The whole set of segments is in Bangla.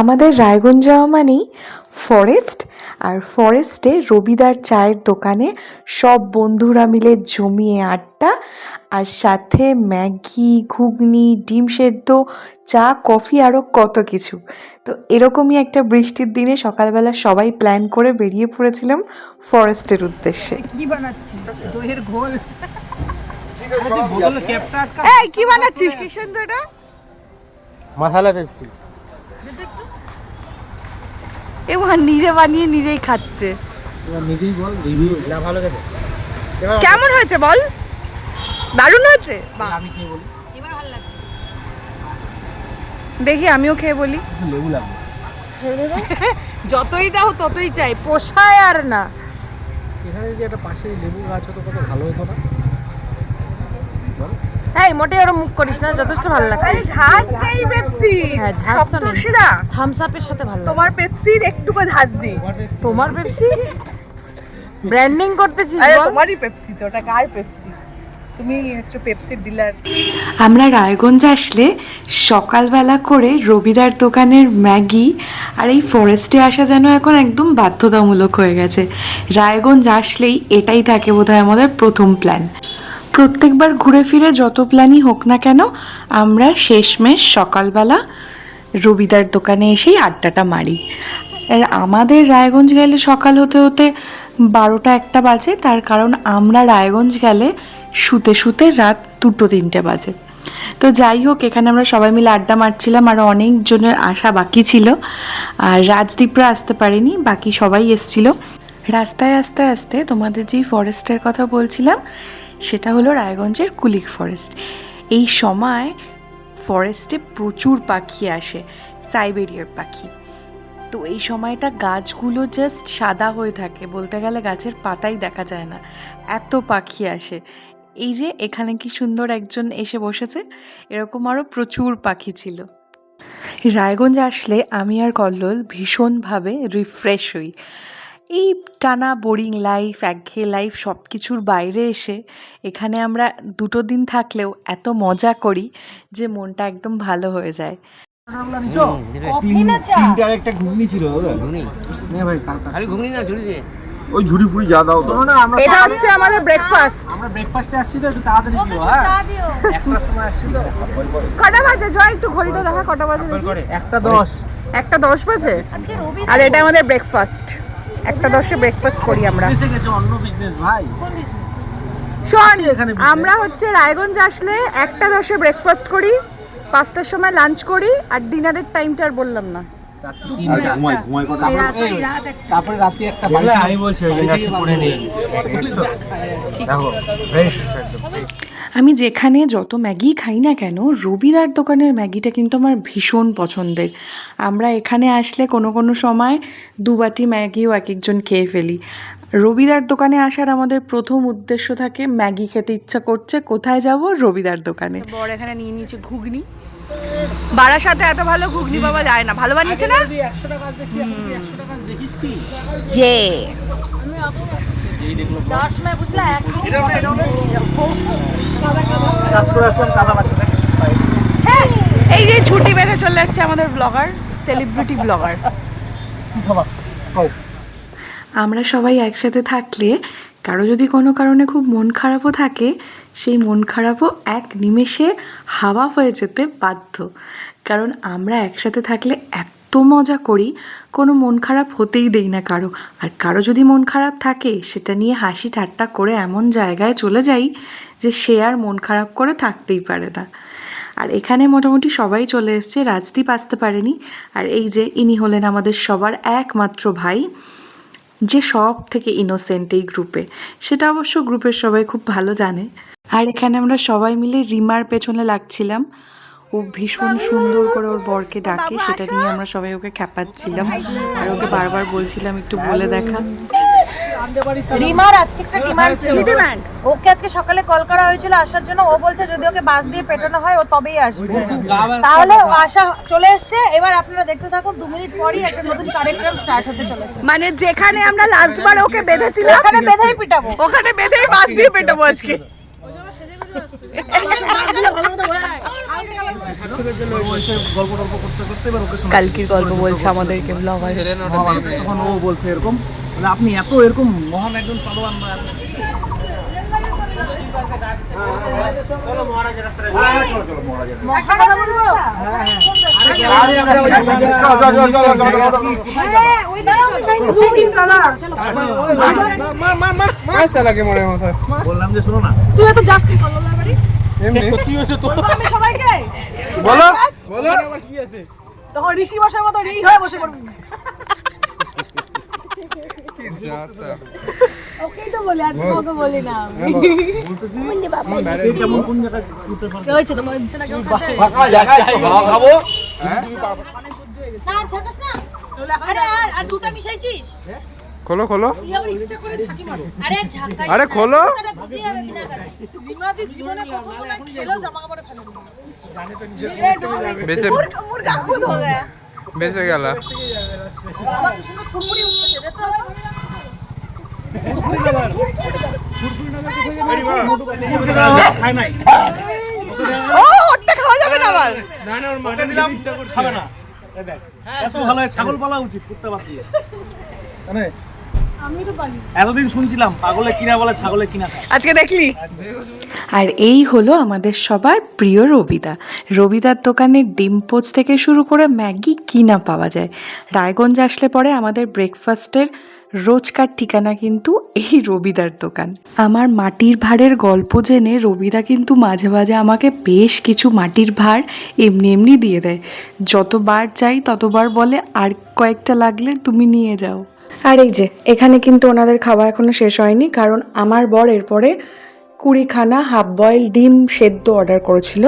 আমাদের রায়গঞ্জ যাওয়া মানেই ফরেস্ট আর ফরেস্টে রবিদার চায়ের দোকানে সব বন্ধুরা মিলে জমিয়ে আড্ডা আর সাথে ম্যাগি ঘুগনি ডিম সেদ্ধ চা কফি আরও কত কিছু। তো এরকমই একটা বৃষ্টির দিনে সকালবেলা সবাই প্ল্যান করে বেরিয়ে পড়েছিলাম ফরেস্টের উদ্দেশ্যে। কি দইয়ের ঘোল। এই কি বানাচ্ছিস কি সুন্দর এটা মাসালা পেপসি এবার নিজে বানিয়ে নিজেই খাচ্ছে। এবার নিজেই বল রিভিউ না ভালো গেছে কেমন হয়েছে বল? দারুণ হয়েছে? বাহ, আমি কি বলি। দেখি আমিও খেয়ে বলি। লেবু লাগবে। যতই দাও ততই চাই। পোষায় আর না। এখানে যদি একটা পাশে লেবু গাছ হতো কত ভালো হতো না? এই মোটে ওরম মুখ করিস না যথেষ্ট ভালো লাগছে। ঝাঁজ নেই পেপসি। হ্যাঁ ঝাঁজ তো নেই। থামস আপের সাথে ভালো তোমার পেপসির একটুকু ঝাঁজ নেই। তোমার পেপসি? ব্র্যান্ডিং করতেছিস বল। তোমারই পেপসি তো ওটা কার পেপসি? তুমি হচ্ছে পেপসির ডিলার আমরা রায়গঞ্জ আসলে সকালবেলা করে রবিদার দোকানের ম্যাগি আর এই ফরেস্টে আসা যেন এখন একদম বাধ্যতামূলক হয়ে গেছে। রায়গঞ্জ আসলেই এটাই থাকে বোধহয় আমাদের প্রথম প্ল্যান প্রত্যেকবার ঘুরে ফিরে যত প্ল্যানই হোক না কেন, আমরা শেষমেশ সকালবেলা রবিদার দোকানে এসেই আড্ডাটা মারি। আর আমাদের রায়গঞ্জ গেলে সকাল হতে হতে বারোটা একটা বাজে, তার কারণ আমরা রায়গঞ্জ গেলে শুতে শুতে রাত দুটো তিনটে বাজে। তো যাই হোক, এখানে আমরা সবাই মিলে আড্ডা মারছিলাম, আর অনেকজনের আসা বাকি ছিল। আর রাজদীপরা আসতে পারেনি, বাকি সবাই এসছিল। রাস্তায় আস্তে আস্তে তোমাদের যেই ফরেস্টের কথা বলছিলাম সেটা হলো রায়গঞ্জের কুলিক ফরেস্ট এই সময় ফরেস্টে প্রচুর পাখি আসে, সাইবেরিয়ার পাখি। তো এই সময়টা গাছগুলো জাস্ট সাদা হয়ে থাকে, বলতে গেলে গাছের পাতাই দেখা যায় না। এত পাখি আসে। এই যে এখানে কি সুন্দর একজন এসে বসেছে, এরকম আরও প্রচুর পাখি ছিল। রায়গঞ্জ আসলে আমি আর কল্লোল ভীষণভাবে রিফ্রেশ হই। এই টানা বোরিং লাইফ একঘেয়ে লাইফ সব কিছুর বাইরে এসে এখানে আমরা দুটো দিন থাকলেও এত মজা করি যে মনটা একদম ভালো হয়ে যায়। একটা ঘুগনি ছিল দাদা। নে ভাই কালকা খালি ঘুগনি না ঝুড়ি দিয়ে? ওই ঝুড়ি ফুড়ি যা দাও তো। না আমরা এটা হচ্ছে আমাদের ব্রেকফাস্ট আমরা ব্রেকফাস্টে আসছি তো একটু তাড়াতাড়ি দিও হ্যাঁ? একটার সময় আসছি তো। কটা বাজে? জয় একটু ঘড়িটা দেখা কটা বাজে দেখি। করে একটা দশ। একটা দশ বাজে? আর এটা আমাদের ব্রেকফাস্ট একটা দশে ব্রেকফাস্ট করি আমরা। এসে গেছে অন্য বিজনেস ভাই। শোন। আমরা হচ্ছে রায়গঞ্জ আসলে একটা দশে ব্রেকফাস্ট করি পাঁচটার সময় লাঞ্চ করি আর ডিনারের টাইমটা আর বললাম না। তারপরে রাতে একটা আমি বলছি আমি যেখানে যত ম্যাগি খাই না কেন রবিদার দোকানের ম্যাগিটা কিন্তু আমার ভীষণ পছন্দের। আমরা এখানে আসলে কোনো কোনো সময় দু বাটি ম্যাগিও এক একজন খেয়ে ফেলি। রবিদার দোকানে আসার আমাদের প্রথম উদ্দেশ্য থাকে ম্যাগি খেতে ইচ্ছা করছে কোথায় যাব? রবিদার দোকানে। বড় এখানে নিয়ে নিয়েছে ঘুগনি। বাড়ার সাথে এত ভালো ঘুগনি বাবা যায় না। ভালো বানিয়েছে না? টাকা দেখিস কি? আসলাম এই যে ছুটি বেঁধে চলে আসছে আমাদের ব্লগার সেলিব্রিটি ব্লগার আমরা সবাই একসাথে থাকলে কারও যদি কোনো কারণে খুব মন খারাপও থাকে সেই মন খারাপও এক নিমেষে হাওয়া হয়ে যেতে বাধ্য। কারণ আমরা একসাথে থাকলে এত মজা করি, কোনো মন খারাপ হতেই দেই না কারও। আর কারও যদি মন খারাপ থাকে, সেটা নিয়ে হাসি ঠাট্টা করে এমন জায়গায় চলে যাই যে সে আর মন খারাপ করে থাকতেই পারে না। আর এখানে মোটামুটি সবাই চলে এসছে, রাজদীপ আসতে পারেনি। আর এই যে ইনি হলেন আমাদের সবার একমাত্র ভাই, যে সব থেকে ইনোসেন্ট এই গ্রুপে সেটা অবশ্য গ্রুপের সবাই খুব ভালো জানে। আর এখানে আমরা সবাই মিলে রিমার পেছনে লাগছিলাম। ও ভীষণ সুন্দর করে ওর বরকে ডাকে সেটা নিয়ে আমরা সবাই ওকে খ্যাপাচ্ছিলাম আর ওকে বারবার বলছিলাম একটু বলে দেখা। রিমার আজকে একটা ডিমান্ড ছিল। ওকে আজকে সকালে কল করা হয়েছিল আসার জন্য ও বলছে যদি ওকে বাস দিয়ে পেটানো হয় ও তবেই আসবে। তাহলে ও আসা চলে এসেছে। এবার আপনারা দেখতে থাকুন দু মিনিট পরই একটা নতুন কারেক্টার স্টার্ট হতে চলেছে। মানে যেখানে আমরা লাস্ট বার ওকে বেঁধেছিলাম ওখানে বেঁধেই পিটাবো। ওখানে বেঁধেই বাস দিয়ে পেটাবো আজকে। কালকির গল্প বলছে আমাদেরকে ব্লগার। তখন ও বলছে এরকম আপনি এত এরকম মহান একজন পালোয়ান বললাম যে শোনো না তুই এত যাস কি কল্লোলার বাড়ি আমি সবাইকে? বলো। বলো। তখন ঋষি বসার মতো ঋ হয়ে বসে পড়বি। ওকেই তো বলি আর তোমাকে বলি না কেমন কোন জায়গায় কি হয়েছে তোমার বিছানা কেউ ফাঁকা জায়গায় খাওয়া খাব স্যার থাকাস না। আরে আর আর দুটো মিশাইছিস? খোলো খোলো। আরে খোলো। বেঁচে হয়ে গেল। না দিলাম খাবে না। এত ভালো ছাগল পালা উচিত কুত্তা বাদ এতদিন শুনছিলাম পাগলে কিনা বলে ছাগলে কিনা আজকে দেখলি? আর এই হলো আমাদের সবার প্রিয় রবিদা। রবিদার দোকানে ডিম পোচ থেকে শুরু করে ম্যাগি কিনা পাওয়া যায়। রায়গঞ্জ আসলে পরে আমাদের ব্রেকফাস্টের রোজকার ঠিকানা কিন্তু এই রবিদার দোকান। আমার মাটির ভাঁড়ের গল্প জেনে রবিদা কিন্তু মাঝে মাঝে আমাকে বেশ কিছু মাটির ভাঁড় এমনি এমনি দিয়ে দেয়। যতবার চাই ততবার বলে আর কয়েকটা লাগলে তুমি নিয়ে যাও। আর এই যে, এখানে কিন্তু ওনাদের খাওয়া এখনও শেষ হয়নি, কারণ আমার বর এরপরে কুড়িখানা হাফ বয়েল ডিম সেদ্ধ অর্ডার করেছিল।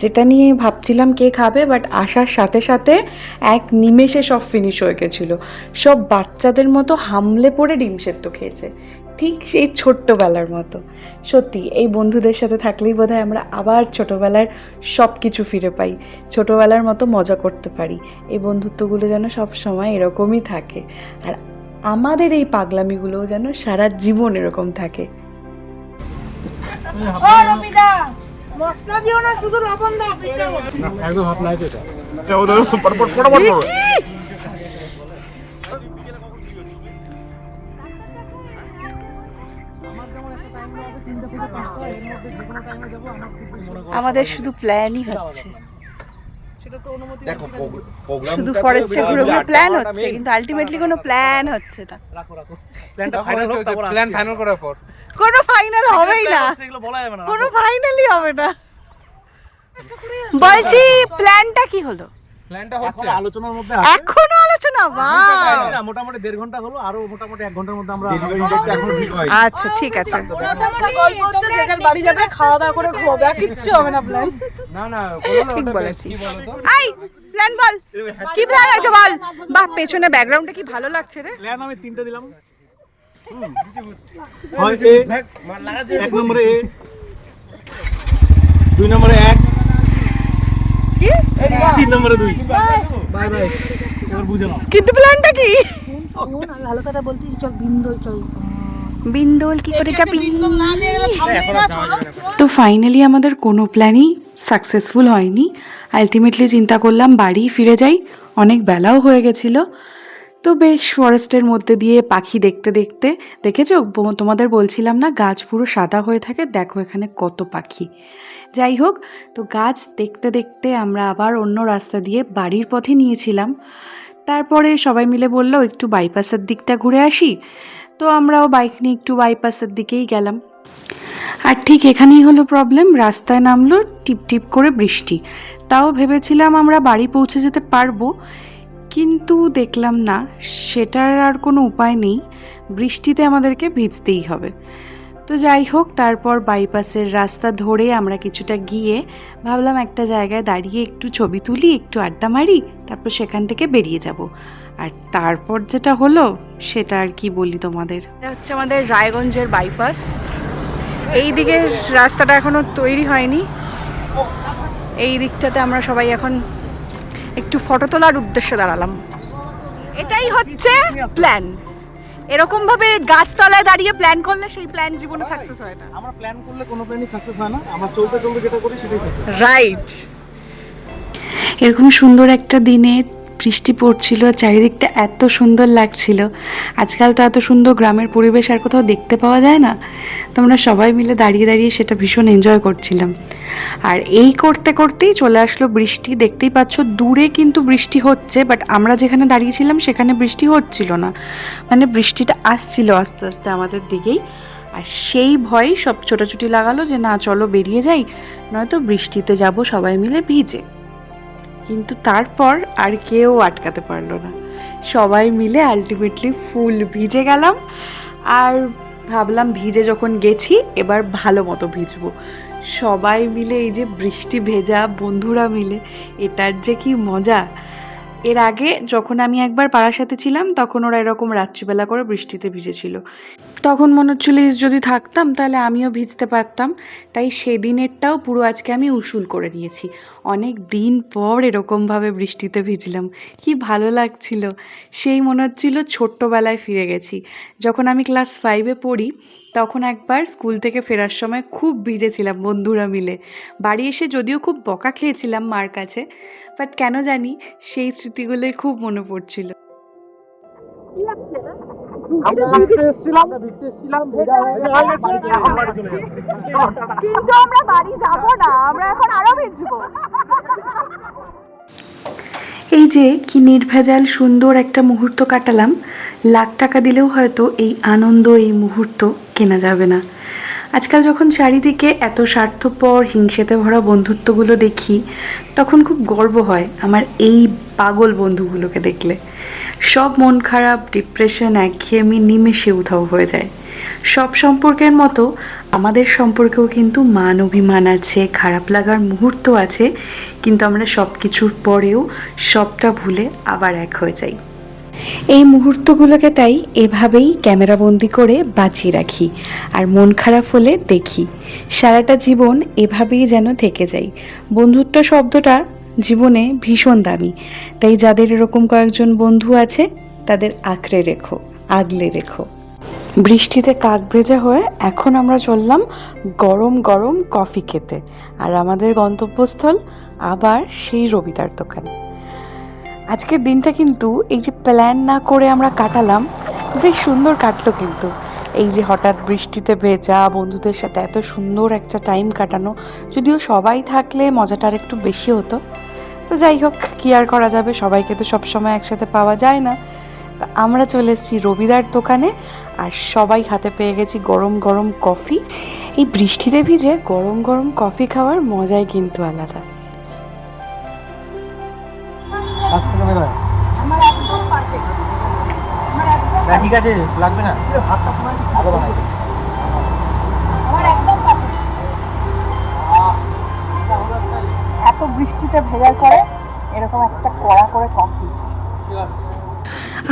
যেটা নিয়ে ভাবছিলাম কে খাবে বাট আসার সাথে সাথে এক নিমেষে সব ফিনিশ হয়ে গেছিল। সব বাচ্চাদের মতো হামলে পড়ে ডিম সেদ্ধ খেয়েছে। ঠিক সেই ছোট্টবেলার মতো। সত্যি এই বন্ধুদের সাথে থাকলেই বোধহয় আমরা আবার ছোটবেলার সব কিছু ফিরে পাই। ছোটবেলার মতো মজা করতে পারি। এই বন্ধুত্বগুলো যেন সব সময় এরকমই থাকে। আর আমাদের এই পাগলামিগুলোও যেন সারা জীবন এরকম থাকে। মশলা দিও না শুধু লবণ দাও একদম হাফ লাইট এটা। আমাদের শুধু প্ল্যানই হচ্ছে। দেখো প্রোগ্রাম শুধু ফরেস্টে ঘুরে ঘুরে প্ল্যান হচ্ছে কিন্তু আলটিমেটলি কোনো প্ল্যান হচ্ছে না। রাখো রাখো। প্ল্যানটা ফাইনাল হোক তারপর প্ল্যান ফাইনাল করার পর। কোনো ফাইনাল হবেই না। এগুলো বলা যাবে না কোনো ফাইনালি হবে না। বলছি প্ল্যানটা কি হলো? প্ল্যানটা হচ্ছে আলোচনার মধ্যে আছে। এখনও আলোচনা? বা আছে না, মোটামুটি দেড় ঘণ্টা হলো আরও মোটামুটি এক ঘণ্টার মধ্যে আমরা আচ্ছা ঠিক আছে। গল্প হচ্ছে যে যার বাড়ি যাবে খাওয়া দাওয়া করে আর কিচ্ছু হবে না প্ল্যান না না ঠিক বলেছি। কি বলো তো আই প্ল্যান বল। কি প্ল্যান আছে বল? বাহ পেছনে ব্যাকগ্রাউন্ডটা কি ভালো লাগছে রে? প্ল্যান আমি তিনটে দিলাম। হুম। হয় এ এক নম্বরে এ দুই নম্বরে এক। তিন নম্বরে দুই। Bye bye. এবার বুঝে নাও। কিন্তু প্ল্যানটা কি? ভালো কথা বলতিস চল বিন্দু চল। বিন্দুল কি করে যাবি? তো ফাইনালি আমাদের কোনো প্ল্যানই সাকসেসফুল হয়নি। আলটিমেটলি চিন্তা করলাম বাড়ি ফিরে যাই। অনেক বেলাও হয়ে গেছিল। তো বেশ ফরেস্টের মধ্যে দিয়ে পাখি দেখতে দেখতে, দেখেছ? তোমাদের বলছিলাম না, গাছ পুরো সাদা হয়ে থাকে, দেখো এখানে কত পাখি। যাই হোক, তো গাছ দেখতে দেখতে আমরা আবার অন্য রাস্তা দিয়ে বাড়ির পথে নিয়েছিলাম। তারপরে সবাই মিলে বলল, একটু বাইপাসের দিকটা ঘুরে আসি। তো আমরাও বাইক নিয়ে একটু বাইপাসের দিকেই গেলাম। আর ঠিক এখানেই হলো প্রবলেম রাস্তায় নামলো টিপ টিপ করে বৃষ্টি। তাও ভেবেছিলাম আমরা বাড়ি পৌঁছে যেতে পারব কিন্তু দেখলাম না, সেটার আর কোনো উপায় নেই। বৃষ্টিতে আমাদেরকে ভিজতেই হবে। তো যাই হোক, তারপর বাইপাসের রাস্তা ধরে আমরা কিছুটা গিয়ে ভাবলাম একটা জায়গায় দাঁড়িয়ে একটু ছবি তুলি, একটু আড্ডা মারি, তারপর সেখান থেকে বেরিয়ে যাব। আর তারপর যেটা হলো, সেটা আর কি বলি তোমাদের? হচ্ছে আমাদের রায়গঞ্জের বাইপাস। এই দিকের রাস্তাটা এখনও তৈরি হয়নি। এই দিকটাতে আমরা সবাই এখন একটু ফটো তোলার উদ্দেশ্যে দাঁড়ালাম। এটাই হচ্ছে প্ল্যান এরকম ভাবে গাছতলায় দাঁড়িয়ে প্ল্যান করলে সেই প্ল্যান জীবনে সাকসেস হয় না। আমরা প্ল্যান করলে কোনো প্ল্যানই সাকসেস হয় না। আমরা চলতে চলতে যেটা করি সেটাই সাকসেস রাইট এরকম সুন্দর একটা দিনে বৃষ্টি পড়ছিল, চারিদিকটা এত সুন্দর লাগছিল। আজকাল তো এত সুন্দর গ্রামের পরিবেশ আর কোথাও দেখতে পাওয়া যায় না। তোমরা সবাই মিলে দাঁড়িয়ে দাঁড়িয়ে সেটা ভীষণ এনজয় করছিলাম। আর এই করতে করতেই চলে আসলো বৃষ্টি। দেখতেই পাচ্ছ, দূরে কিন্তু বৃষ্টি হচ্ছে বাট আমরা যেখানে দাঁড়িয়েছিলাম সেখানে বৃষ্টি হচ্ছিল না। মানে বৃষ্টিটা আসছিল আস্তে আস্তে আমাদের দিকেই। আর সেই ভয়েই সব ছোটাছুটি লাগালো যে, না, চলো বেরিয়ে যাই, নয়তো বৃষ্টিতে যাব সবাই মিলে ভিজে। কিন্তু তারপর আর কেউ আটকাতে পারল না। সবাই মিলে আলটিমেটলি ফুল ভিজে গেলাম। আর ভাবলাম ভিজে যখন গেছি, এবার ভালো মতো ভিজবো। সবাই মিলে এই যে বৃষ্টি ভেজা বন্ধুরা মিলে, এটার যে কি মজা! এর আগে যখন আমি একবার পাড়ার সাথে ছিলাম, তখন ওরা এরকম রাত্রিবেলা করে বৃষ্টিতে ভিজেছিল। তখন মনে হচ্ছিল যদি থাকতাম, তাহলে আমিও ভিজতে পারতাম। তাই সেদিনেরটাও পুরো আজকে আমি উসুল করে নিয়েছি। অনেক দিন পর এরকমভাবে বৃষ্টিতে ভিজলাম। কি ভালো লাগছিল। সেই মনে হচ্ছিল ছোট্টবেলায় ফিরে গেছি। যখন আমি ক্লাস ফাইভে পড়ি তখন একবার স্কুল থেকে ফেরার সময় খুব ভিজেছিলাম বন্ধুরা মিলে। বাড়ি এসে যদিও খুব বকা খেয়েছিলাম মার কাছে বাট কেন জানি সেই স্মৃতিগুলোই খুব মনে পড়ছিল। কিন্তু আমরা বাড়ি যাব না আমরা এখন আরও ভিজবো। এই যে কি নির্ভেজাল সুন্দর একটা মুহূর্ত কাটালাম লাখ টাকা দিলেও হয়তো এই আনন্দ, এই মুহূর্ত কেনা যাবে না। আজকাল যখন চারিদিকে এত স্বার্থপর, হিংসেতে ভরা বন্ধুত্বগুলো দেখি, তখন খুব গর্ব হয় আমার এই পাগল বন্ধুগুলোকে দেখলে। সব মন খারাপ ডিপ্রেশন একঘেয়েমি, নিমেষে উধাও হয়ে যায়। সব সম্পর্কের মতো আমাদের সম্পর্কেও কিন্তু মান অভিমান আছে, খারাপ লাগার মুহূর্ত আছে, কিন্তু আমরা সব কিছুর পরেও সবটা ভুলে আবার এক হয়ে যাই। এই মুহূর্তগুলোকে তাই এভাবেই ক্যামেরাবন্দি করে বাঁচিয়ে রাখি আর মন খারাপ হলে দেখি। সারাটা জীবন এভাবেই যেন থেকে যাই বন্ধুত্ব শব্দটা জীবনে ভীষণ দামি। তাই যাদের এরকম কয়েকজন বন্ধু আছে, তাদের আঁকড়ে রেখো, আগলে রেখো। বৃষ্টিতে কাক ভেজা হয়ে এখন আমরা চললাম গরম গরম কফি খেতে। আর আমাদের গন্তব্যস্থল আবার সেই রবিদার দোকান। আজকের দিনটা কিন্তু এই যে প্ল্যান না করে আমরা কাটালাম, বেশ সুন্দর কাটলো কিন্তু। এই যে হঠাৎ বৃষ্টিতে ভেজা, বন্ধুদের সাথে এত সুন্দর একটা টাইম কাটানো, যদিও সবাই থাকলে মজাটা আর একটু বেশি হতো। তো যাই হোক, কি আর করা যাবে? সবাইকে তো সবসময় একসাথে পাওয়া যায় না। তা আমরা চলে এসেছি রবিদার দোকানে, আর সবাই হাতে পেয়ে গেছি গরম গরম কফি। এই বৃষ্টিতে ভিজে গরম গরম কফি খাওয়ার মজাই কিন্তু আলাদা। না, ঠিক আছে লাগবে না। বানাই। এত বৃষ্টিতে ভেজার পরে এরকম একটা কড়া করে কফি।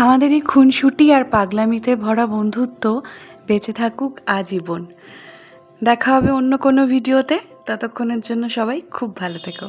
আমাদের এই খুনসুটি আর পাগলামিতে ভরা বন্ধুত্ব বেঁচে থাকুক আজীবন। দেখা হবে অন্য কোনো ভিডিওতে। ততক্ষণের জন্য সবাই খুব ভালো থেকো।